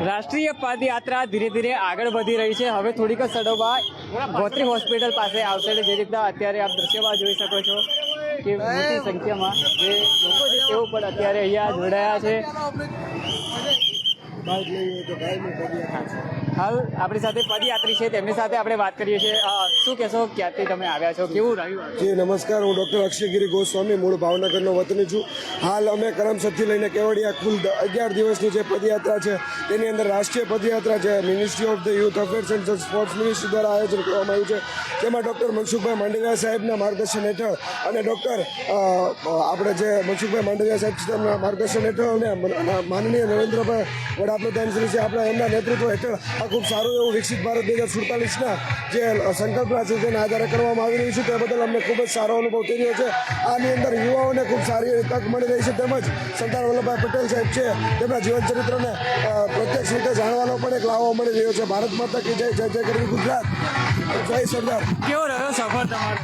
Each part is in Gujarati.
રાષ્ટ્રીય પદયાત્રા ધીરે ધીરે આગળ વધી રહી છે. હવે થોડીક ક્ષણોમાં ગોત્રી હોસ્પિટલ પાસે આવશે જે રીતના અત્યારે આપ દ્રશ્યમાં જોઈ શકો છો કે મોટી સંખ્યામાં જે લોકો છે તેઓ પણ અત્યારે અહીંયા જોડાયા છે. હાલ આપણી સાથે પદયાત્રી છે તેમની સાથે આપણે વાત કરીએ છીએ. શું કહેશો ક્યાંથી તમે આવ્યા છો? કેવું રહ્યું જી નમસ્કાર. હું ડૉક્ટર અક્ષયગીરી ગોસ્વામી મૂળ ભાવનગરનો વતની છું. હાલ અમે કરમસદથી લઈને કેવડિયા કુલ અગિયાર દિવસની જે પદયાત્રા છે તેની અંદર રાષ્ટ્રીય પદયાત્રા છે ministry of the youth affairs and sports ministry દ્વારા આયોજન કરવામાં આવ્યું છે. જેમાં ડૉક્ટર મનસુખભાઈ માંડવિયા સાહેબના માર્ગદર્શન હેઠળ અને ડૉક્ટર આપણે જે મનસુખભાઈ માંડવિયા સાહેબ તેમના માર્ગદર્શન હેઠળ અને માનનીય નરેન્દ્રભાઈ વડાપ્રધાન શ્રી છે આપણા એમના નેતૃત્વ હેઠળ આ ખૂબ સારું એવું વિકસિત ભારત બે હજાર સુડતાલીસના જે સંકલ્પના છે તેના આધારે કરવામાં આવી રહ્યું છે. તે બદલ અમને ખૂબ જ સારો અનુભવ થઈ રહ્યો છે. આની અંદર યુવાઓને ખૂબ સારી એવી તક મળી રહી છે. તેમજ સરદાર વલ્લભભાઈ પટેલ સાહેબ છે તેમના જીવન ચરિત્રને પ્રત્યક્ષ રીતે જાણવાનો પણ એક લાવો મળી રહ્યો છે. ભારત માતા કે જય જય જય કરવી ગુજરાત. જય સરદાર. કેવો રહ્યો સફર તમારો?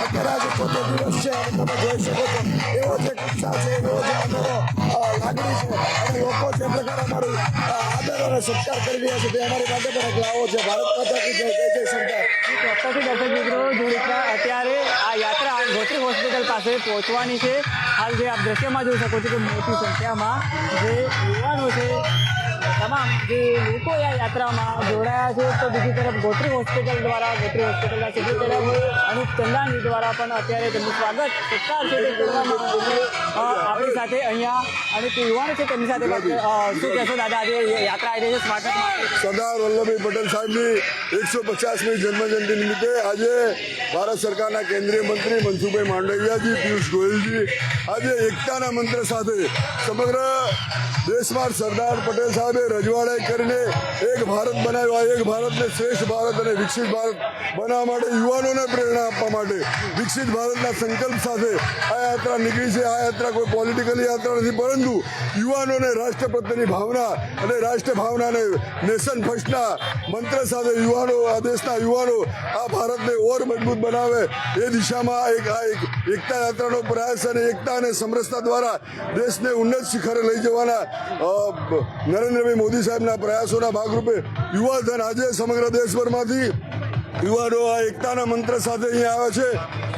અત્યારે આજે ચોથો દિવસ છે. તમે જોઈ શકો છો. એવો જે ઉત્સાહ છે એવો જે અમારો અ, અને લોકો જે પ્રકારે અમારું આદર અને સત્કાર કરી રહ્યા છે તે અમારી માટે પણ એક લાવો છે ભારત માતા જય જય સરદાર અત્યારે આ ગોત્રી હોસ્પિટલ પાસે પહોંચવાની છે. હાલ જે આપ દ્રશ્યમાં જોઈ શકો છો કે મોટી સંખ્યામાં જે યુવાનો છે તમામ જે લોકો આ યાત્રામાં જોડાયા છે. તો બીજી તરફ ગોત્રી હોસ્પિટલ દ્વારા ગોત્રી હોસ્પિટલના સેક્રેટરી અનુપ ચંદાની દ્વારા પણ અત્યારે તેમનું સ્વાગત સત્કાર છે તે કરવામાં આવ્યું છે. અ, આપણી સાથે અહીંયા અનેક યુવાનો છે તેમની સાથે વાત કરી- અ, શું કહેશો દાદા આજે યાત્રા આવી રહી છે સ્વાગત માટે? સરદાર વલ્લભભાઈ પટેલ સાહેબની એકસો પચાસમી જન્મજયંતિ નિમિત્તે આજે ભારત સરકારના કેન્દ્રીય મંત્રી મનસુખભાઈ માંડવિયાજી, પિયુષ ગોયલજી. આજે એકતાના મંત્ર સાથે સમગ્ર દેશમાં સરદાર પટેલ સાહેબે રજવાડાઈ કરીને એક ભારત બનાવ્યો. આ એક ભારતને શ્રેષ્ઠ ભારત અને વિકસિત ભારત બનાવવા માટે યુવાનોને પ્રેરણા આપવા માટે વિકસિત ભારતના સંકલ્પ સાથે આ યાત્રા નીકળી છે. આ યાત્રા કોઈ પોલિટિકલ યાત્રા નથી, પરંતુ યુવાનોને રાષ્ટ્ર પ્રત્યેની ભાવના અને રાષ્ટ્ર ભાવનાને નેશન ફર્સ્ટના મંત્ર સાથે યુવાનો, આ દેશના યુવાનો આ ભારતને ઓર મજબૂત બનાવે. એ દિશામાં એક એક એકતા યાત્રાનો પ્રયાસ અને એકતા અને સમરસતા દ્વારા દેશને ઉન્નત શિખરે લઈ જવાના નરેન્દ્રભાઈ મોદી સાહેબના પ્રયાસોના ભાગરૂપે યુવા ધન આજે સમગ્ર દેશભરમાંથી યુવાનો આ એકતાના મંત્ર સાથે અહીંયા આવે છે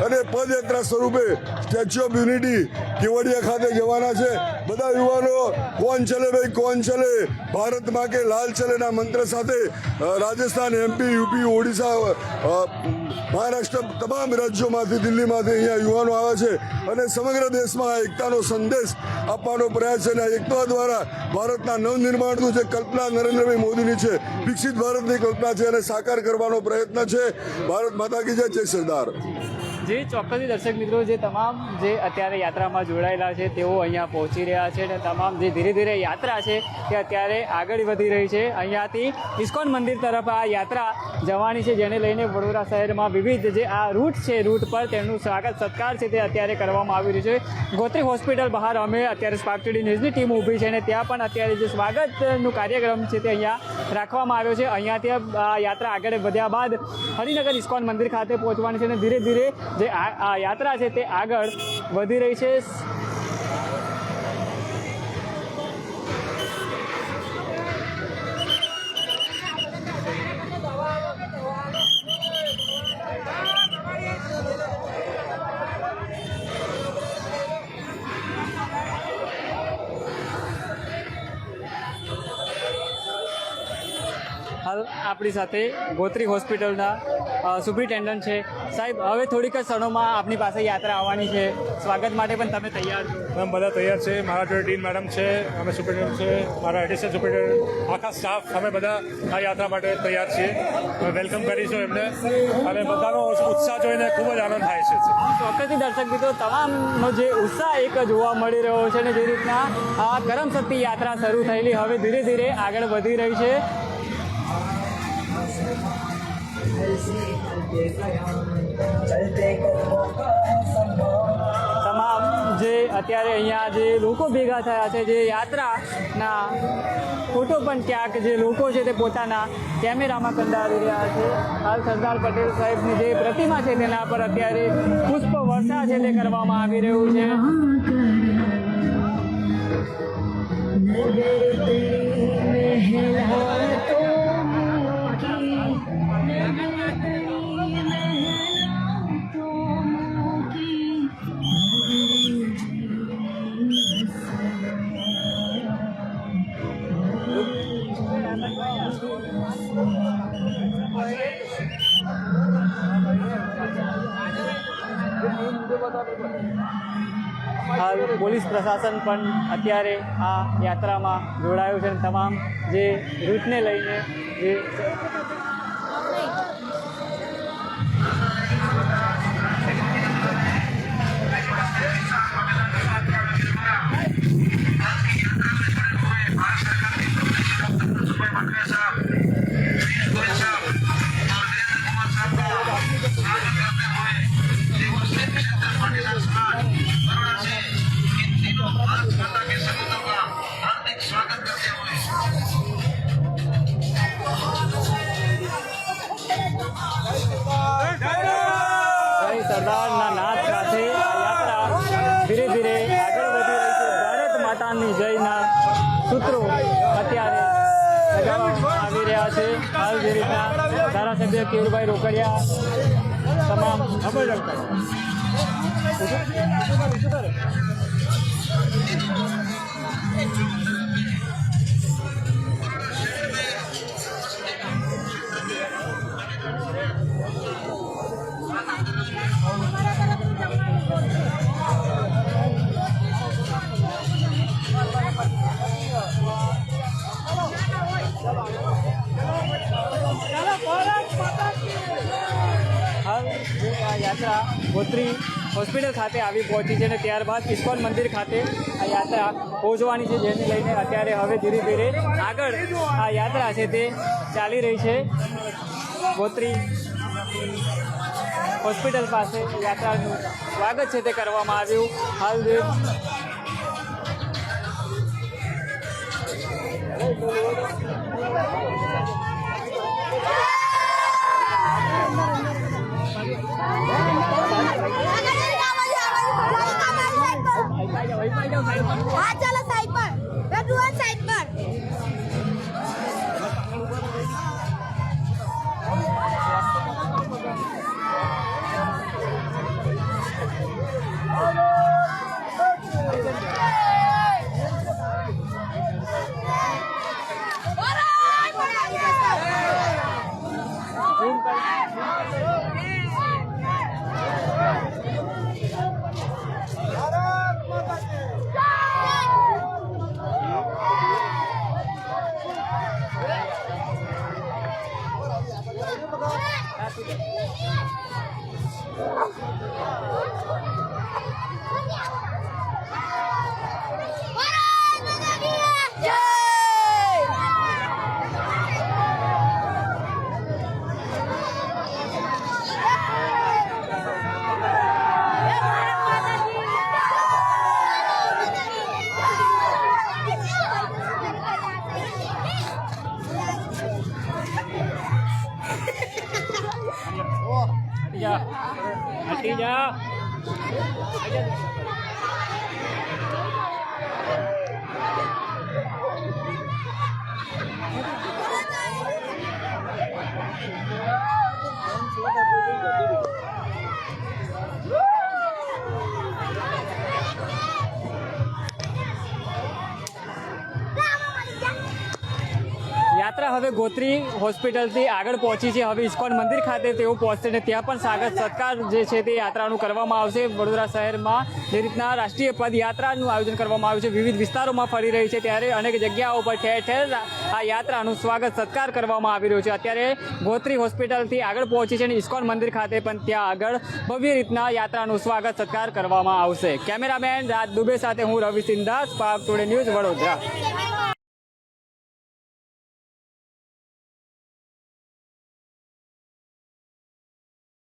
અને પદયાત્રા સ્વરૂપે સ્ટેચ્યુ ઓફ યુનિટી કેવડિયા ખાતે જવાના છે. બધા યુવાનો, કોણ ચલે ભાઈ, કોણ ચલે? ભારતમાં કે લાલ ચલેના મંત્ર સાથે રાજસ્થાન એમપી યુપી ઓડિશા મહારાષ્ટ્ર તમામ રાજ્યોમાંથી, દિલ્હીમાંથી અહીંયા યુવાનો આવે છે અને સમગ્ર દેશમાં આ એકતાનો સંદેશ આપવાનો પ્રયાસ છે અને એકતા દ્વારા ભારતના નવનિર્માણનું જે કલ્પના નરેન્દ્રભાઈ મોદીની છે, વિકસિત ભારતની કલ્પના છે અને સાકાર કરવાનો પ્રયત્ન છે. ભારત માતા કી જય જય સરદાર. જે ચોક્કસથી દર્શક મિત્રો, જે તમામ જે અત્યારે યાત્રામાં જોડાયેલા છે, તેઓ અહીંયા પહોંચી રહ્યા છે અને તમામ જે ધીરે ધીરે યાત્રા છે, તે અત્યારે આગળ વધી રહી છે. અહીંયાથી ઇસ્કોન મંદિર તરફ આ યાત્રા જવાની છે, જેને લઈને વડોદરા શહેરમાં વિવિધ જે આ રૂટ છે, રૂટ પર તેમનું સ્વાગત, સત્કાર છે તે અત્યારે કરવામાં આવી રહ્યું છે. ગોત્રી હોસ્પિટલ બહાર અમે અત્યારે સ્પાર્ક ટુડે ન્યૂઝની ટીમ ઊભી છે અને ત્યાં પણ અત્યારે જે સ્વાગતનું કાર્યક્રમ છે તે અહીંયા રાખવામાં આવ્યો છે. અહીંયાથી આ યાત્રા આગળ વધ્યા બાદ હરિનગર ઇસ્કોન મંદિર ખાતે પહોંચવાની છે અને ધીરે ધીરે જે આ યાત્રા છે તે આગળ વધી રહી છે. આપણી સાથે ગોત્રી હોસ્પિટલના સુપ્રિન્ટેન્ડન્ટ છે. સાહેબ હવે થોડીક જ ક્ષણોમાં આપની પાસે યાત્રા આવવાની છે. સ્વાગત માટે પણ તમે તૈયાર છો. મેમ બધા તૈયાર છે. મારા જોડે ડીન મેડમ છે અમે સુપ્રિન્ટેન્ડન્ટ છે મારા એડિશનલ સુપ્રિન્ટેન્ડન્ટ આખા સ્ટાફ અમે બધા આ યાત્રા માટે તૈયાર છીએ. અમે વેલકમ કરીશું એમને. અને બધાનો ઉત્સાહ જોઈને ખૂબ જ આનંદ થાય છે. ચોક્કસથી દર્શક મિત્રો તમામનો જે ઉત્સાહ એક જોવા મળી રહ્યો છે અને જે રીતના આ કરમશક્તિ યાત્રા શરૂ થયેલી હવે ધીરે ધીરે આગળ વધી રહી છે. તમામ જે અત્યારે અહીંયા જે લોકો ભેગા થયા છે, જે યાત્રાના ફોટો પણ ક્યાંક જે લોકો છે તે પોતાના કેમેરામાં કંડારી રહ્યા છે. હાલ સરદાર પટેલ સાહેબની જે પ્રતિમા છે તેના પર અત્યારે પુષ્પ વર્ષા છે તે કરવામાં આવી રહ્યું છે. હાલ પોલીસ પ્રશાસન પણ અત્યારે આ યાત્રામાં જોડાયું છે તમામ જે રૂટને લઈને જે જયના સૂત્રો અત્યારે આવી રહ્યા છે. આવી રીતના ધારાસભ્ય કેરુભાઈ રોકડિયા તમામ હાલ હોસ્પિટલ ખાતે આવી પહોંચી છે અને ત્યારબાદ ઇસ્કોન મંદિર ખાતે આ યાત્રા પહોંચવાની છે, જેને લઈને અત્યારે હવે ધીરે ધીરે આગળ આ યાત્રા છે તે ચાલી રહી છે. ગોત્રી હોસ્પિટલ પાસે યાત્રાનું સ્વાગત છે તે કરવામાં આવ્યું. હાલ જે I get it. હવે ગોત્રી હોસ્પિટલથી આગળ પહોંચી છે હવે ઇસ્કોન મંદિર ખાતે તેઓ પહોંચશે અને ત્યાં પણ સ્વાગત, સત્કાર જે છે તે યાત્રાનું કરવામાં આવશે. વડોદરા શહેરમાં જે રીતના રાષ્ટ્રીય પદયાત્રાનું આયોજન કરવામાં આવ્યું છે, વિવિધ વિસ્તારોમાં ફરી રહી છે ત્યારે અનેક જગ્યાઓ પર ઠેર ઠેર આ યાત્રાનું સ્વાગત, સત્કાર કરવામાં આવી રહ્યું છે. અત્યારે ગોત્રી હોસ્પિટલથી આગળ પહોંચી છે અને ઇસ્કોન મંદિર ખાતે પણ ત્યાં આગળ ભવ્ય રીતના યાત્રાનું સ્વાગત, સત્કાર કરવામાં આવશે. કેમેરામેન રાજ દુબે સાથે હું રવિ સિંધાસ પાક ટુડે ન્યૂઝ વડોદરા.